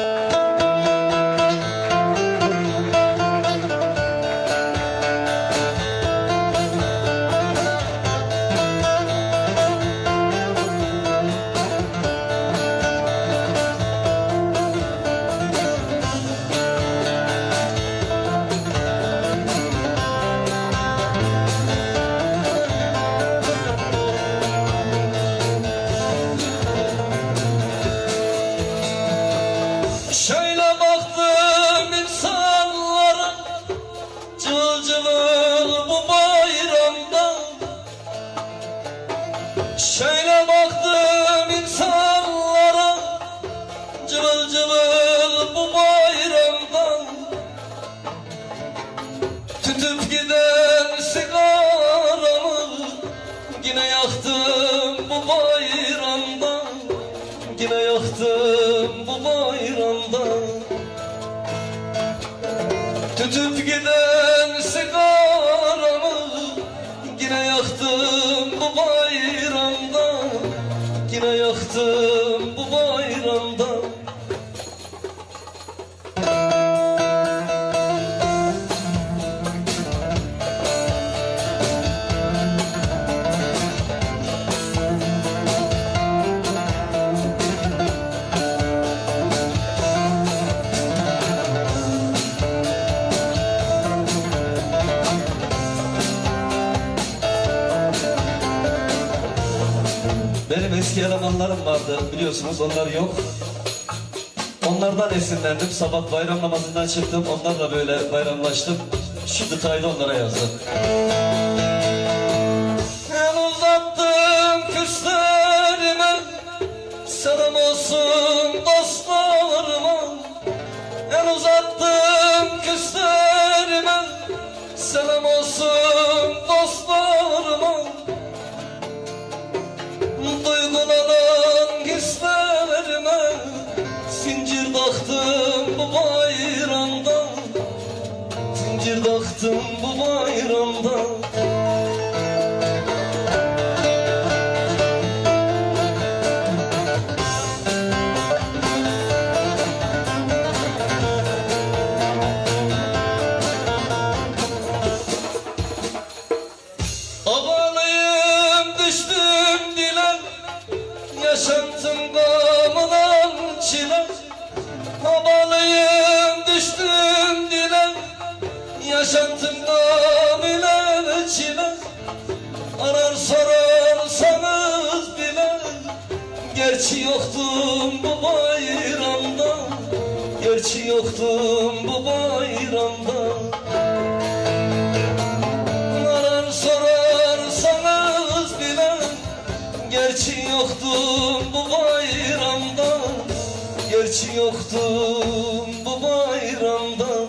Şöyle baktım insanlara. Cıvıl cıvıl bu bayramda. Şöyle baktım insanlara. Cıvıl bu bayramda. Tütüp giden sigaramı Tütüp giden sigaramı Yine yaktım bu bayramda Benim eski elemanlarım vardı biliyorsunuz onlar yok. Onlardan esinlendim. Sabah bayram namazından çıktım. Onlarla böyle bayramlaştım. Şu detayı onlara yazdım. El uzattım küslerime Selam olsun dostlarıma El uzattım küslerime Selam olsun Duygulanan hislerime Zincir taktım bu bayramda. Zincir taktım bu bayramda Yaşantım gamından çile Arar sorarsanız bile. Gerçi yoktum bu bayramda. Gerçi yoktum bu bayramda. Arar sorarsanız bile. Gerçi yoktum bu bayramda. Gerçi yoktum bu bayramda